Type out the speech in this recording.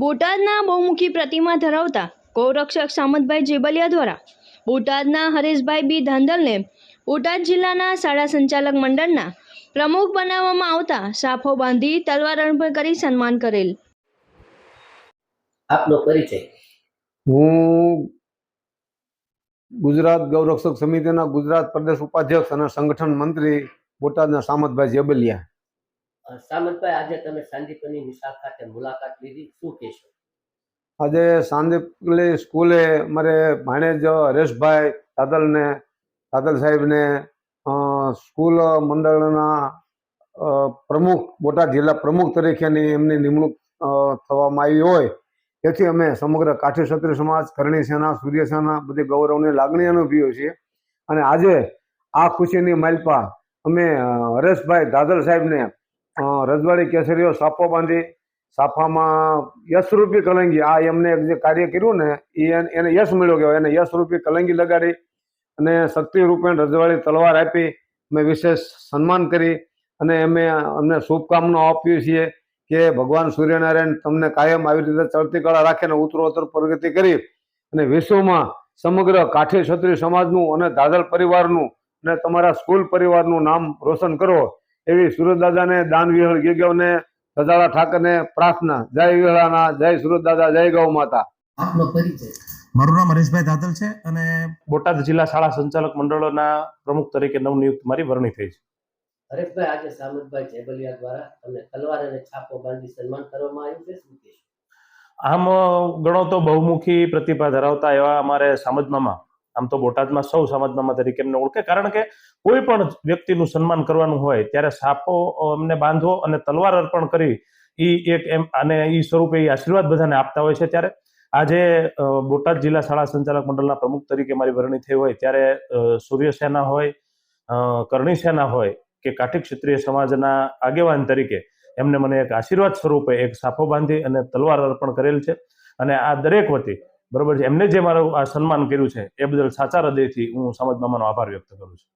બોટાદના બહુમુખી પ્રતિમા ધરાવતા ગૌરક્ષક સામંતભાઈ જેબલિયા દ્વારા બોટાદના હરેશભાઈ બી ધાંધલને બોટાદ જિલ્લાના શાળા સંચાલક મંડળના પ્રમુખ બનાવવામાં આવતા સાફો બાંધી તલવાર અર્પણ કરી સન્માન કરેલ. આપનો પરિચય. હું ગુજરાત ગૌરક્ષક સમિતિના ગુજરાત પ્રદેશ ઉપાધ્યક્ષ અને સંગઠન મંત્રી બોટાદના સામંતભાઈ જેબલિયા. સામંતભાઈ, આજે તમે સાંદીપની નિશાળ ખાતે મુલાકાત લીધી. શું કહેશો? આજે સાંદીપલી સ્કૂલે મારે ભાણેજ, હરેશભાઈ, દાદલને, દાદલ સાહેબને સ્કૂલ મંડળના પ્રમુખ, બોટાદ જિલ્લા પ્રમુખ તરીકેની એમની નિમણૂક થવામાં આવી હોય. તેથી અમે સમગ્ર કાઠી ક્ષત્રિય સમાજ, કરણી સેના, સૂર્ય સેના બધી ગૌરવની લાગણી અનુભવીએ છીએ. અને આજે આ ખુશીની માલપા અમે હરેશભાઈ, દાદલ સાહેબને રજવાડી, કેસરીઓ, સાપો બાંધી સાફામાં યશરૂપી કલંગી. આ એમને જે કાર્ય કર્યું ને, એ એને- યશ મળ્યો કહેવાય. એને યશરૂપી કલંગી લગાડી અને શક્તિ રૂપે રજવાડી તલવાર આપી. અમે વિશેષ સન્માન કરી અને અમે અમને શુભકામનાઓ આપીએ છીએ કે ભગવાન સૂર્યનારાયણ તમને કાયમ આવી રીતે ચડતી કળા રાખીને ઉત્તરોત્તર પ્રગતિ કરી અને વિશ્વમાં સમગ્ર કાઠી ક્ષત્રિય સમાજનું અને દાદલ પરિવારનું અને તમારા સ્કૂલ પરિવારનું નામ રોશન કરો. એવી સુરત દાદાને દાન વિહળ ગીગવને સદાળા ઠાકરને પ્રાર્થના. જય વિહળાના જય સુરત દાદા જય ગૌ માતા. આપનો પરિચય. મારું નામ હરેશભાઈ દાદલ છે અને બોટાદ જિલ્લા શાળા સંચાલક મંડળોના પ્રમુખ તરીકે નવનિયુક્ત મારી વરણી થઈ છે. હરેશભાઈ આજે સામંતભાઈ જેબલિયા દ્વારા તમને તલવાર અને છાપો બાંધી સન્માન કરવામાં આવ્યું છે. શું આમ ગણો તો બહુમુખી પ્રતિભા ધરાવતા એવા અમારે સમાજમાં આમ તો બોટાદમાં સૌ સમાજમાં તરીકે એમને ઓળખે. કારણ કે કોઈ પણ વ્યક્તિનું સન્માન કરવાનું હોય, ત્યારે સાપો એમને બાંધવો અને તલવાર અર્પણ કરી એ એક એમ અને એ સ્વરૂપે એ આશીર્વાદ બધાને આપતા હોય છે. ત્યારે આજે બોટાદ જિલ્લા શાળા સંચાલક મંડળના પ્રમુખ તરીકે મારી વરણી થઈ હોય, ત્યારે સૂર્ય સેના હોય કરણી સેના હોય કે કાઠી ક્ષત્રિય સમાજના આગેવાન તરીકે એમને મને એક આશીર્વાદ સ્વરૂપે એક સાફો બાંધી અને તલવાર અર્પણ કરેલ છે. અને આ દરેક વતી બરોબર છે? એમને જે મારું આ સન્માન કર્યું છે, એ બદલ સાચા હૃદયથી હું સમાજ મામાનો આભાર વ્યક્ત કરું છું.